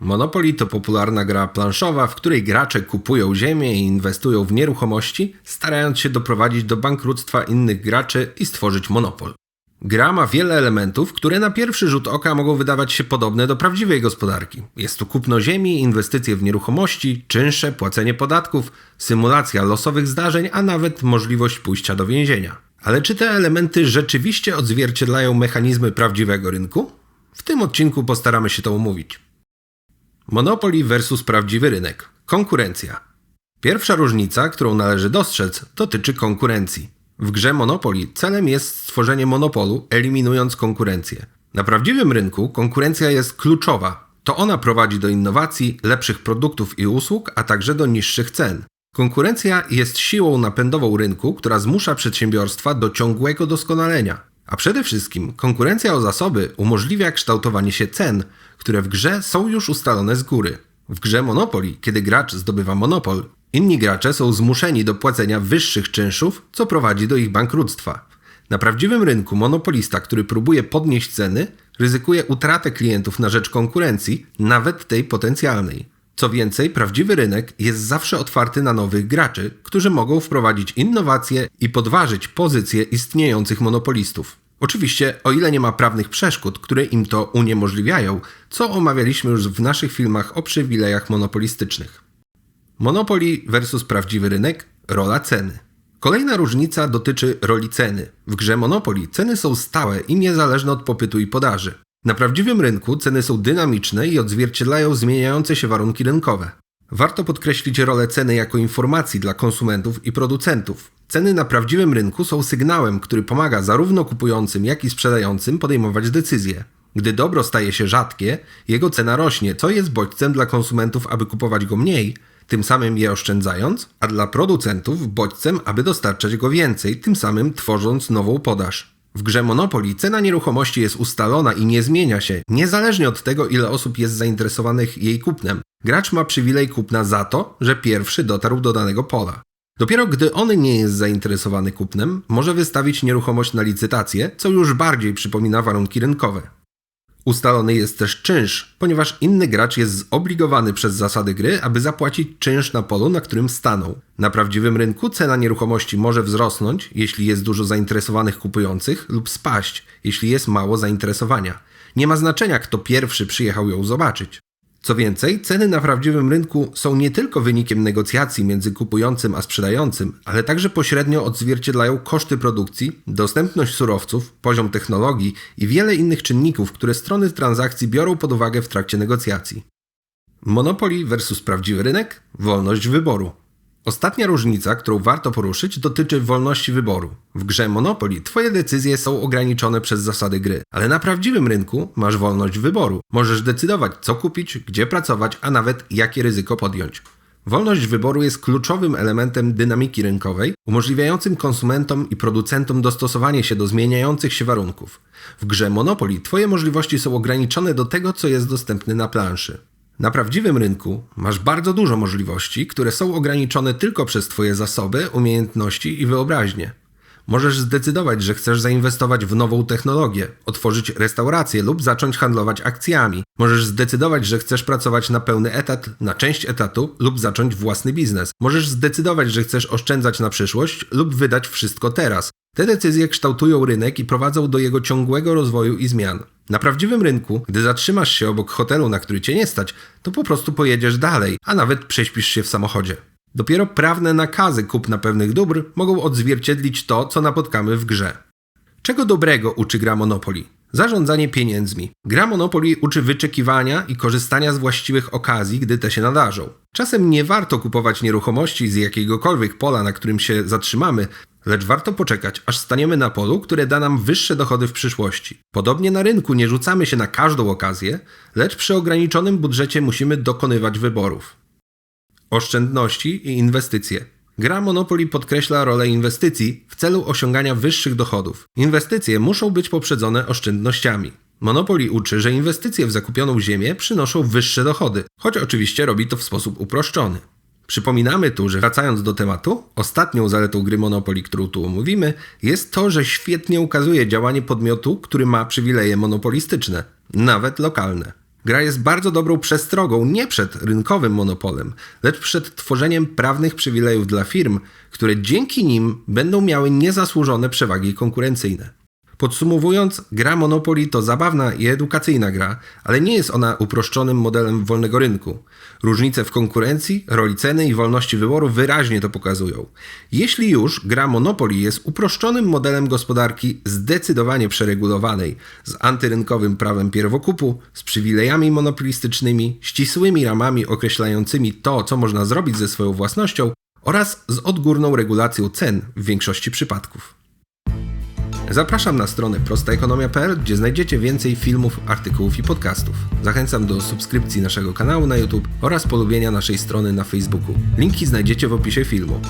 Monopoly to popularna gra planszowa, w której gracze kupują ziemię i inwestują w nieruchomości, starając się doprowadzić do bankructwa innych graczy i stworzyć monopol. Gra ma wiele elementów, które na pierwszy rzut oka mogą wydawać się podobne do prawdziwej gospodarki. Jest tu kupno ziemi, inwestycje w nieruchomości, czynsze, płacenie podatków, symulacja losowych zdarzeń, a nawet możliwość pójścia do więzienia. Ale czy te elementy rzeczywiście odzwierciedlają mechanizmy prawdziwego rynku? W tym odcinku postaramy się to omówić. Monopoly versus prawdziwy rynek. Konkurencja. Pierwsza różnica, którą należy dostrzec, dotyczy konkurencji. W grze Monopoly celem jest stworzenie monopolu, eliminując konkurencję. Na prawdziwym rynku konkurencja jest kluczowa. To ona prowadzi do innowacji, lepszych produktów i usług, a także do niższych cen. Konkurencja jest siłą napędową rynku, która zmusza przedsiębiorstwa do ciągłego doskonalenia. A przede wszystkim konkurencja o zasoby umożliwia kształtowanie się cen, które w grze są już ustalone z góry. W grze Monopoly, kiedy gracz zdobywa monopol, inni gracze są zmuszeni do płacenia wyższych czynszów, co prowadzi do ich bankructwa. Na prawdziwym rynku monopolista, który próbuje podnieść ceny, ryzykuje utratę klientów na rzecz konkurencji, nawet tej potencjalnej. Co więcej, prawdziwy rynek jest zawsze otwarty na nowych graczy, którzy mogą wprowadzić innowacje i podważyć pozycje istniejących monopolistów. Oczywiście, o ile nie ma prawnych przeszkód, które im to uniemożliwiają, co omawialiśmy już w naszych filmach o przywilejach monopolistycznych. Monopoly versus prawdziwy rynek rola ceny. Kolejna różnica dotyczy roli ceny. W grze Monopoly ceny są stałe i niezależne od popytu i podaży. Na prawdziwym rynku ceny są dynamiczne i odzwierciedlają zmieniające się warunki rynkowe. Warto podkreślić rolę ceny jako informacji dla konsumentów i producentów. Ceny na prawdziwym rynku są sygnałem, który pomaga zarówno kupującym, jak i sprzedającym podejmować decyzje. Gdy dobro staje się rzadkie, jego cena rośnie, co jest bodźcem dla konsumentów, aby kupować go mniej, tym samym je oszczędzając, a dla producentów bodźcem, aby dostarczać go więcej, tym samym tworząc nową podaż. W grze Monopoly cena nieruchomości jest ustalona i nie zmienia się, niezależnie od tego, ile osób jest zainteresowanych jej kupnem. Gracz ma przywilej kupna za to, że pierwszy dotarł do danego pola. Dopiero gdy on nie jest zainteresowany kupnem, może wystawić nieruchomość na licytację, co już bardziej przypomina warunki rynkowe. Ustalony jest też czynsz, ponieważ inny gracz jest zobligowany przez zasady gry, aby zapłacić czynsz na polu, na którym stanął. Na prawdziwym rynku cena nieruchomości może wzrosnąć, jeśli jest dużo zainteresowanych kupujących, lub spaść, jeśli jest mało zainteresowania. Nie ma znaczenia, kto pierwszy przyjechał ją zobaczyć. Co więcej, ceny na prawdziwym rynku są nie tylko wynikiem negocjacji między kupującym a sprzedającym, ale także pośrednio odzwierciedlają koszty produkcji, dostępność surowców, poziom technologii i wiele innych czynników, które strony transakcji biorą pod uwagę w trakcie negocjacji. Monopoly versus prawdziwy rynek wolność wyboru. Ostatnia różnica, którą warto poruszyć, dotyczy wolności wyboru. W grze Monopoly twoje decyzje są ograniczone przez zasady gry, ale na prawdziwym rynku masz wolność wyboru. Możesz decydować, co kupić, gdzie pracować, a nawet jakie ryzyko podjąć. Wolność wyboru jest kluczowym elementem dynamiki rynkowej, umożliwiającym konsumentom i producentom dostosowanie się do zmieniających się warunków. W grze Monopoly Twoje możliwości są ograniczone do tego, co jest dostępne na planszy. Na prawdziwym rynku masz bardzo dużo możliwości, które są ograniczone tylko przez Twoje zasoby, umiejętności i wyobraźnię. Możesz zdecydować, że chcesz zainwestować w nową technologię, otworzyć restaurację lub zacząć handlować akcjami. Możesz zdecydować, że chcesz pracować na pełny etat, na część etatu lub zacząć własny biznes. Możesz zdecydować, że chcesz oszczędzać na przyszłość lub wydać wszystko teraz. Te decyzje kształtują rynek i prowadzą do jego ciągłego rozwoju i zmian. Na prawdziwym rynku, gdy zatrzymasz się obok hotelu, na który cię nie stać, to po prostu pojedziesz dalej, a nawet prześpisz się w samochodzie. Dopiero prawne nakazy kupna pewnych dóbr mogą odzwierciedlić to, co napotkamy w grze. Czego dobrego uczy gra Monopoly? Zarządzanie pieniędzmi. Gra Monopoly uczy wyczekiwania i korzystania z właściwych okazji, gdy te się nadarzą. Czasem nie warto kupować nieruchomości z jakiegokolwiek pola, na którym się zatrzymamy, lecz warto poczekać, aż staniemy na polu, które da nam wyższe dochody w przyszłości. Podobnie na rynku nie rzucamy się na każdą okazję, lecz przy ograniczonym budżecie musimy dokonywać wyborów. Oszczędności i inwestycje. Gra Monopoly podkreśla rolę inwestycji w celu osiągania wyższych dochodów. Inwestycje muszą być poprzedzone oszczędnościami. Monopoly uczy, że inwestycje w zakupioną ziemię przynoszą wyższe dochody, choć oczywiście robi to w sposób uproszczony. Przypominamy tu, że wracając do tematu, ostatnią zaletą gry Monopoly, którą tu omówimy, jest to, że świetnie ukazuje działanie podmiotu, który ma przywileje monopolistyczne, nawet lokalne. Gra jest bardzo dobrą przestrogą nie przed rynkowym monopolem, lecz przed tworzeniem prawnych przywilejów dla firm, które dzięki nim będą miały niezasłużone przewagi konkurencyjne. Podsumowując, gra Monopoly to zabawna i edukacyjna gra, ale nie jest ona uproszczonym modelem wolnego rynku. Różnice w konkurencji, roli ceny i wolności wyboru wyraźnie to pokazują. Jeśli już, gra Monopoly jest uproszczonym modelem gospodarki zdecydowanie przeregulowanej, z antyrynkowym prawem pierwokupu, z przywilejami monopolistycznymi, ścisłymi ramami określającymi to, co można zrobić ze swoją własnością oraz z odgórną regulacją cen w większości przypadków. Zapraszam na stronę prostaekonomia.pl, gdzie znajdziecie więcej filmów, artykułów i podcastów. Zachęcam do subskrypcji naszego kanału na YouTube oraz polubienia naszej strony na Facebooku. Linki znajdziecie w opisie filmu.